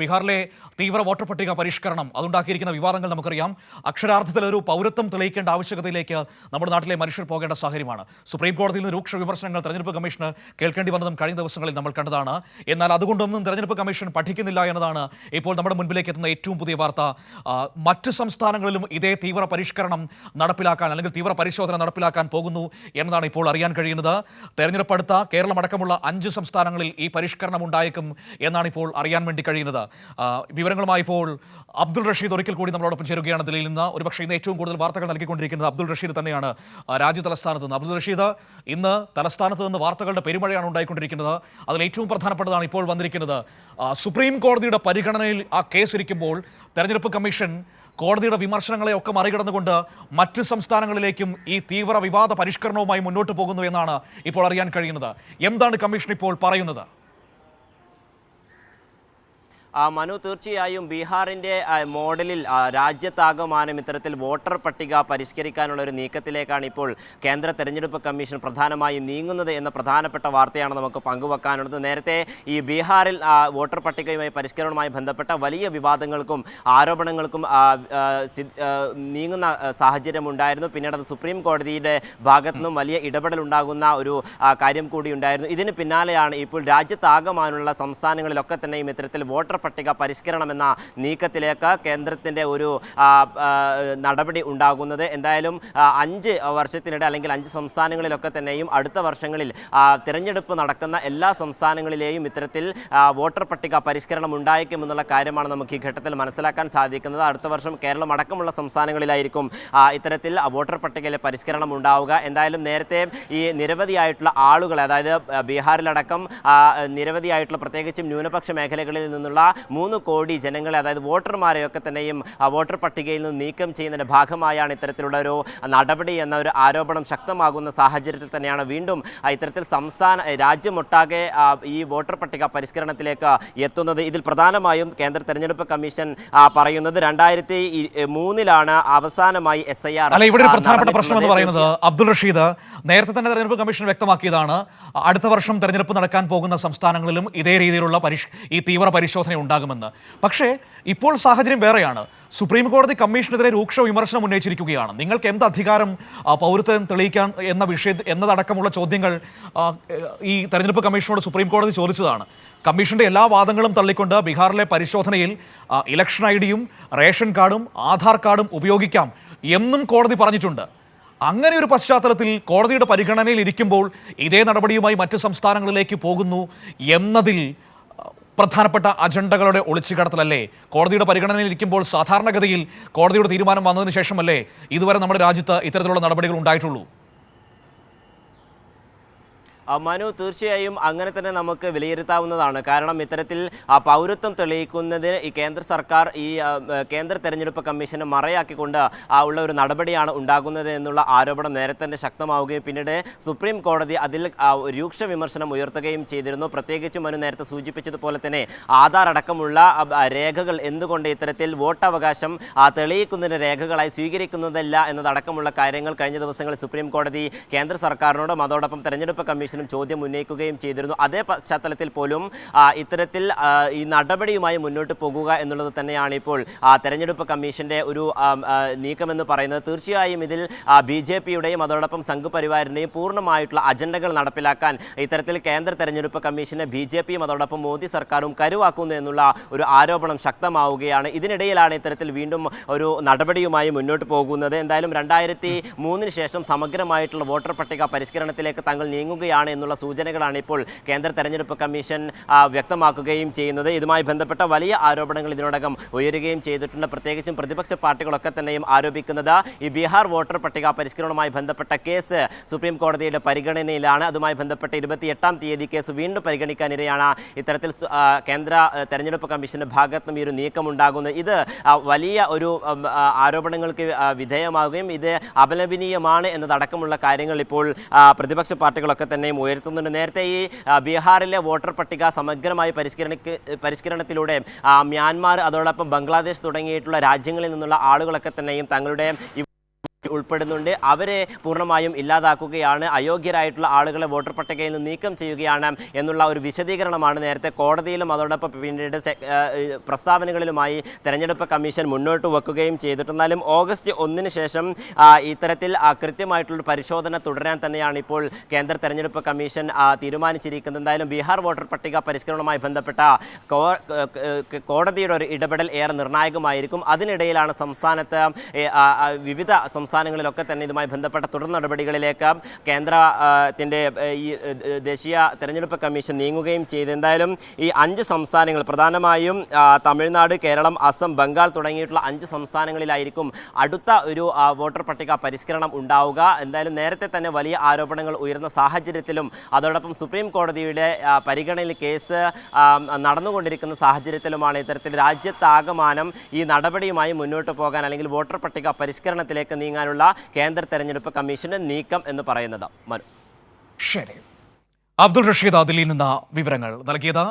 ബീഹാറിലെ തീവ്ര വോട്ടർ പട്ടിക പരിഷ്കരണം. അതുണ്ടാക്കിയിരിക്കുന്ന വിവാദങ്ങൾ നമുക്കറിയാം. അക്ഷരാർത്ഥത്തിൽ ഒരു പൗരത്വം തെളിയിക്കേണ്ട ആവശ്യകതയിലേക്ക് നമ്മുടെ നാട്ടിലെ മനുഷ്യർ പോകേണ്ട സാഹചര്യമാണ്. സുപ്രീം കോടതിയിൽ നിന്ന് രൂക്ഷ വിമർശനങ്ങൾ തെരഞ്ഞെടുപ്പ് കമ്മീഷന് കേൾക്കേണ്ടി വന്നതും കഴിഞ്ഞ ദിവസങ്ങളിൽ നമ്മൾ കണ്ടതാണ്. എന്നാൽ അതുകൊണ്ടൊന്നും തെരഞ്ഞെടുപ്പ് കമ്മീഷൻ പഠിക്കുന്നില്ല എന്നതാണ് ഇപ്പോൾ നമ്മുടെ മുൻപിലേക്ക് എത്തുന്ന ഏറ്റവും പുതിയ വാർത്ത. മറ്റ് സംസ്ഥാനങ്ങളിലും ഇതേ തീവ്ര പരിഷ്കരണം നടപ്പിലാക്കാൻ അല്ലെങ്കിൽ തീവ്ര പരിശോധന നടപ്പിലാക്കാൻ പോകുന്നു എന്നതാണ് ഇപ്പോൾ അറിയാൻ കഴിയുന്നത്. തെരഞ്ഞെടുപ്പ് അടുത്ത കേരളമടക്കമുള്ള അഞ്ച് സംസ്ഥാനങ്ങളിൽ ഈ പരിഷ്കരണം ഉണ്ടായേക്കും എന്നാണ് ഇപ്പോൾ അറിയാൻ വേണ്ടി കഴിയുന്നത്. വിവരങ്ങളുമായി ഇപ്പോൾ അബ്ദുൾ റഷീദ് ഒരിക്കൽ കൂടി നമ്മളോടൊപ്പം ചേരുകയാണ് ദില്ലിയിൽ നിന്ന്. ഒരുപക്ഷെ ഇന്ന് ഏറ്റവും കൂടുതൽ വാർത്തകൾ നൽകിക്കൊണ്ടിരിക്കുന്നത് അബ്ദുൾ റഷീദ് തന്നെയാണ്. രാജ്യ തലസ്ഥാനത്ത് നിന്ന്. അബ്ദുൾ റഷീദ് ഇന്ന് തലസ്ഥാനത്ത് നിന്ന് വാർത്തകളുടെ പെരുമഴയാണ് ഉണ്ടായിക്കൊണ്ടിരിക്കുന്നത്. അതിൽ ഏറ്റവും പ്രധാനപ്പെട്ടതാണ് ഇപ്പോൾ വന്നിരിക്കുന്നത്. സുപ്രീം കോടതിയുടെ പരിഗണനയിൽ ആ കേസ് ഇരിക്കുമ്പോൾ തെരഞ്ഞെടുപ്പ് കമ്മീഷൻ കോടതിയുടെ വിമർശനങ്ങളെ ഒക്കെ മറികടന്നുകൊണ്ട് മറ്റ് സംസ്ഥാനങ്ങളിലേക്കും ഈ തീവ്ര വിവാദ പരിഷ്കരണവുമായി മുന്നോട്ട് പോകുന്നു എന്നാണ് ഇപ്പോൾ അറിയാൻ കഴിയുന്നത്. എന്താണ് കമ്മീഷൻ ഇപ്പോൾ പറയുന്നത്? മനു തീർച്ചയായും ബീഹാറിന്റെ മോഡലിൽ രാജ്യത്താകമാനം ഇത്തരത്തിൽ വോട്ടർ പട്ടിക പരിഷ്കരിക്കാനുള്ള ഒരു നീക്കത്തിലേക്കാണ് ഇപ്പോൾ കേന്ദ്ര തെരഞ്ഞെടുപ്പ് കമ്മീഷൻ പ്രധാനമായും നീങ്ങുന്നത് എന്ന പ്രധാനപ്പെട്ട വാർത്തയാണ് നമുക്ക് പങ്കുവെക്കാനുള്ളത്. നേരത്തെ ഈ ബീഹാറിൽ വോട്ടർ പട്ടികയുമായി പരിഷ്കരണവുമായി ബന്ധപ്പെട്ട വലിയ വിവാദങ്ങൾക്കും ആരോപണങ്ങൾക്കും നീങ്ങുന്ന സാഹചര്യമുണ്ടായിരുന്നു പിന്നീട് അത് സുപ്രീം കോടതിയുടെ ഭാഗത്തു നിന്നും വലിയ ഇടപെടൽ ഉണ്ടാകുന്ന ഒരു കാര്യം കൂടി ഉണ്ടായിരുന്നു. ഇതിന് പിന്നാലെയാണ് ഇപ്പോൾ രാജ്യത്താകമാനുള്ള സംസ്ഥാനങ്ങളിലൊക്കെ തന്നെയും ഇത്തരത്തിൽ വോട്ടർ പട്ടിക പരിഷ്കരണമെന്ന നീക്കത്തിലേക്ക് കേന്ദ്രത്തിന്റെ ഒരു നടപടി ഉണ്ടാകുന്നത്. എന്തായാലും അഞ്ച് വർഷത്തിനിടെ അല്ലെങ്കിൽ അഞ്ച് സംസ്ഥാനങ്ങളിലൊക്കെ തന്നെയും അടുത്ത വർഷങ്ങളിൽ തിരഞ്ഞെടുപ്പ് നടക്കുന്ന എല്ലാ സംസ്ഥാനങ്ങളിലെയും ഇത്തരത്തിൽ വോട്ടർ പട്ടിക പരിഷ്കരണം ഉണ്ടായേക്കുമെന്നുള്ള കാര്യമാണ് നമുക്ക് ഈ ഘട്ടത്തിൽ മനസ്സിലാക്കാൻ സാധിക്കുന്നത്. അടുത്ത വർഷം കേരളം അടക്കമുള്ള സംസ്ഥാനങ്ങളിലായിരിക്കും ഇത്തരത്തിൽ വോട്ടർ പട്ടികയിലെ പരിഷ്കരണം ഉണ്ടാവുക. എന്തായാലും നേരത്തെ ഈ നിരവധിയായിട്ടുള്ള ആളുകൾ അതായത് ബീഹാറിലടക്കം നിരവധിയായിട്ടുള്ള പ്രത്യേകിച്ചും ന്യൂനപക്ഷ മേഖലകളിൽ നിന്നുള്ള മൂന്ന് കോടി ജനങ്ങളെ അതായത് വോട്ടർമാരെയൊക്കെ തന്നെയും ആ, വോട്ടർ പട്ടികയിൽ നിന്ന് നീക്കം ചെയ്യുന്നതിന്റെ ഭാഗമായാണ് ഇത്തരത്തിലുള്ള ഒരു നടപടി എന്ന ഒരു ആരോപണം ശക്തമാകുന്ന സാഹചര്യത്തിൽ തന്നെയാണ് വീണ്ടും ഇത്തരത്തിൽ സംസ്ഥാന രാജ്യമൊട്ടാകെ ഈ വോട്ടർ പട്ടിക പരിഷ്കരണത്തിലേക്ക് എത്തുന്നത് ഇതിൽ പ്രധാനമായും കേന്ദ്ര തെരഞ്ഞെടുപ്പ് കമ്മീഷൻ പറയുന്നത്. രണ്ടായിരത്തി മൂന്നിലാണ് അവസാനമായി എസ് ഐ ആർ അല്ല ഇവിടെ ഒരു പ്രധാനപ്പെട്ട പ്രശ്നം എന്ന് പറയുന്നത് അബ്ദുൾ റഷീദ് നേരത്തെ തന്നെ തെരഞ്ഞെടുപ്പ് കമ്മീഷൻ വ്യക്തമാക്കിയതാണ് അടുത്ത വർഷം തെരഞ്ഞെടുപ്പ് നടക്കാൻ പോകുന്ന സംസ്ഥാനങ്ങളിലും ഇതേ രീതിയിലുള്ള പരിഷ് ഈ തീവ്ര പരിശോധന ഉണ്ടാകുമെന്ന്. പക്ഷേ ഇപ്പോൾ സാഹചര്യം വേറെയാണ്. സുപ്രീം കോടതി കമ്മീഷനെതിരെ രൂക്ഷ വിമർശനം ഉന്നയിച്ചിരിക്കുകയാണ്. നിങ്ങൾക്ക് എന്ത് അധികാരം പൗരത്വം തെളിയിക്കാൻ എന്ന വിഷയ എന്നതടക്കമുള്ള ചോദ്യങ്ങൾ ഈ തെരഞ്ഞെടുപ്പ് കമ്മീഷനോട് സുപ്രീം കോടതി ചോദിച്ചതാണ്. കമ്മീഷന്റെ എല്ലാ വാദങ്ങളും തള്ളിക്കൊണ്ട് ബീഹാറിലെ പരിശോധനയിൽ ഇലക്ഷൻ ഐ ഡിയും റേഷൻ കാർഡും ആധാർ കാർഡും ഉപയോഗിക്കാം എന്നും കോടതി പറഞ്ഞിട്ടുണ്ട്. അങ്ങനെ ഒരു പശ്ചാത്തലത്തിൽ കോടതിയുടെ പരിഗണനയിൽ ഇരിക്കുമ്പോൾ ഇതേ നടപടിയുമായി മറ്റ് സംസ്ഥാനങ്ങളിലേക്ക് പോകുന്നു എന്നതിൽ പ്രധാനപ്പെട്ട അജണ്ടകളുടെ ഒളിച്ചുകടത്തലല്ലേ? കോടതിയുടെ പരിഗണനയിൽ ഇരിക്കുമ്പോൾ സാധാരണഗതിയിൽ കോടതിയുടെ തീരുമാനം വന്നതിന് ശേഷമല്ലേ ഇതുവരെ നമ്മുടെ രാജ്യത്ത് ഇത്തരത്തിലുള്ള നടപടികൾ ഉണ്ടായിട്ടുള്ളൂ? മനു തീർച്ചയായും അങ്ങനെ തന്നെ നമുക്ക് വിലയിരുത്താവുന്നതാണ്. കാരണം ഇത്തരത്തിൽ പൗരത്വം തെളിയിക്കുന്നതിന് ഈ കേന്ദ്ര സർക്കാർ ഈ കേന്ദ്ര തെരഞ്ഞെടുപ്പ് കമ്മീഷനെ മറയാക്കിക്കൊണ്ട് ഉള്ള ഒരു നടപടിയാണ് ഉണ്ടാകുന്നത് എന്നുള്ള ആരോപണം നേരത്തെ തന്നെ ശക്തമാവുകയും പിന്നീട് സുപ്രീം കോടതി അതിൽ രൂക്ഷ വിമർശനം ഉയർത്തുകയും ചെയ്തിരുന്നു. പ്രത്യേകിച്ചും മനു നേരത്തെ സൂചിപ്പിച്ചതുപോലെ തന്നെ ആധാർ അടക്കമുള്ള രേഖകൾ എന്തുകൊണ്ട് ഇത്തരത്തിൽ വോട്ടവകാശം തെളിയിക്കുന്നതിന് രേഖകളായി സ്വീകരിക്കുന്നതല്ല എന്നതടക്കമുള്ള കാര്യങ്ങൾ കഴിഞ്ഞ ദിവസങ്ങളിൽ സുപ്രീം കോടതി കേന്ദ്ര സർക്കാരിനോടും അതോടൊപ്പം തെരഞ്ഞെടുപ്പ് കമ്മീഷനും ചോദ്യം ഉന്നയിക്കുകയും ചെയ്തിരുന്നു. അതേ പശ്ചാത്തലത്തിൽ പോലും ഇത്തരത്തിൽ ഈ നടപടിയുമായി മുന്നോട്ട് പോകുക എന്നുള്ളത് തന്നെയാണ് ഇപ്പോൾ തെരഞ്ഞെടുപ്പ് കമ്മീഷന്റെ ഒരു നീക്കമെന്ന് പറയുന്നത്. തീർച്ചയായും ഇതിൽ ബി ജെ പിയുടെയും അതോടൊപ്പം സംഘപരിവാറിന്റെയും പൂർണമായിട്ടുള്ള അജണ്ടകൾ നടപ്പിലാക്കാൻ ഇത്തരത്തിൽ കേന്ദ്ര തെരഞ്ഞെടുപ്പ് കമ്മീഷനെ ബി ജെ പിയും അതോടൊപ്പം മോദി സർക്കാരും കരുവാക്കുന്നു എന്നുള്ള ഒരു ആരോപണം ശക്തമാവുകയാണ്. ഇതിനിടയിലാണ് ഇത്തരത്തിൽ വീണ്ടും ഒരു നടപടിയുമായി മുന്നോട്ട് പോകുന്നത്. എന്തായാലും രണ്ടായിരത്തി മൂന്നിന് ശേഷം സമഗ്രമായിട്ടുള്ള വോട്ടർ പട്ടിക പരിഷ്കരണത്തിലേക്ക് തങ്ങൾ നീങ്ങുകയാണ് എന്നുള്ള സൂചനകളാണ് ഇപ്പോൾ കേന്ദ്ര തെരഞ്ഞെടുപ്പ് കമ്മീഷൻ വ്യക്തമാക്കുകയും ചെയ്യുന്നത്. ഇതുമായി ബന്ധപ്പെട്ട വലിയ ആരോപണങ്ങൾ ഇതിനോടകം ഉയരുകയും ചെയ്തിട്ടുണ്ട്. പ്രത്യേകിച്ചും പ്രതിപക്ഷ പാർട്ടികളൊക്കെ തന്നെയും ആരോപിക്കുന്നത് ഈ ബീഹാർ വോട്ടർ പട്ടിക പരിഷ്കരണവുമായി ബന്ധപ്പെട്ട കേസ് സുപ്രീം കോടതിയുടെ പരിഗണനയിലാണ്. അതുമായി ബന്ധപ്പെട്ട ഇരുപത്തിയെട്ടാം തീയതി കേസ് വീണ്ടും പരിഗണിക്കാനിരയാണ് ഇത്തരത്തിൽ കേന്ദ്ര തെരഞ്ഞെടുപ്പ് കമ്മീഷന്റെ ഭാഗത്തും ഈ ഒരു നീക്കമുണ്ടാകുന്നത് ഇത് വലിയ ഒരു ആരോപണങ്ങൾക്ക് വിധേയമാവുകയും ഇത് അപലപനീയമാണ് എന്നതടക്കമുള്ള കാര്യങ്ങൾ ഇപ്പോൾ പ്രതിപക്ഷ പാർട്ടികളൊക്കെ തന്നെയും ഉയർത്തുന്നുണ്ട്. നേരത്തെ ഈ ബീഹാറിലെ വോട്ടർ പട്ടിക സമഗ്രമായി പരിഷ്കരണക്ക് പരിഷ്കരണത്തിലൂടെ മ്യാൻമാർ അതോടൊപ്പം ബംഗ്ലാദേശ് തുടങ്ങിയിട്ടുള്ള രാജ്യങ്ങളിൽ നിന്നുള്ള ആളുകളൊക്കെ തന്നെയും തങ്ങളുടെ ഉൾപ്പെടുന്നുണ്ട്. അവരെ പൂർണമായും ഇല്ലാതാക്കുകയാണ്. അയോഗ്യരായിട്ടുള്ള ആളുകളെ വോട്ടർ പട്ടികയിൽ നിന്ന് നീക്കം ചെയ്യുകയാണ് എന്നുള്ള ഒരു വിശദീകരണമാണ് നേരത്തെ കോടതിയിലും അതോടൊപ്പം പിന്നീട് പ്രസ്താവനകളിലുമായി തെരഞ്ഞെടുപ്പ് കമ്മീഷൻ മുന്നോട്ട് വെക്കുകയും ചെയ്തിട്ടെന്നാലും ഓഗസ്റ്റ് ഒന്നിന് ശേഷം ഇത്തരത്തിൽ കൃത്യമായിട്ടുള്ള പരിശോധന തുടരാൻ തന്നെയാണ് ഇപ്പോൾ കേന്ദ്ര തെരഞ്ഞെടുപ്പ് കമ്മീഷൻ തീരുമാനിച്ചിരിക്കുന്നത്. എന്തായാലും ബീഹാർ വോട്ടർ പട്ടിക പരിഷ്കരണവുമായി ബന്ധപ്പെട്ട കോടതിയുടെ ഒരു ഇടപെടൽ ഏറെ നിർണായകമായിരിക്കും. അതിനിടയിലാണ് സംസ്ഥാനത്ത് വിവിധ വിവിധ സംസ്ഥാനങ്ങളിലൊക്കെ തന്നെ ഇതുമായി ബന്ധപ്പെട്ട തുടർ നടപടികളിലേക്ക് കേന്ദ്രത്തിന്റെ ഈ ദേശീയ തെരഞ്ഞെടുപ്പ് കമ്മീഷൻ നീങ്ങുകയും ചെയ്തു. എന്തായാലും ഈ അഞ്ച് സംസ്ഥാനങ്ങൾ പ്രധാനമായും തമിഴ്നാട് കേരളം അസം ബംഗാൾ തുടങ്ങിയിട്ടുള്ള അഞ്ച് സംസ്ഥാനങ്ങളിലായിരിക്കും അടുത്ത ഒരു വോട്ടർ പട്ടിക പരിഷ്കരണം ഉണ്ടാവുക. എന്തായാലും നേരത്തെ തന്നെ വലിയ ആരോപണങ്ങൾ ഉയർന്ന സാഹചര്യത്തിലും അതോടൊപ്പം സുപ്രീം കോടതിയുടെ പരിഗണനയിൽ കേസ് നടന്നുകൊണ്ടിരിക്കുന്ന സാഹചര്യത്തിലുമാണ് ഇത്തരത്തിൽ രാജ്യത്താകമാനം ഈ നടപടിയുമായി മുന്നോട്ട് പോകാൻ അല്ലെങ്കിൽ വോട്ടർ പട്ടിക പരിഷ്കരണത്തിലേക്ക് നീങ്ങാനുള്ള കേന്ദ്ര തെരഞ്ഞെടുപ്പ് കമ്മീഷന്റെ നീക്കം എന്ന് പറയുന്നത്. മനു. ശരി. അബ്ദുൾ റഷീദ് അതിലിൽ നിന്ന് വിവരങ്ങൾ നൽകിയത്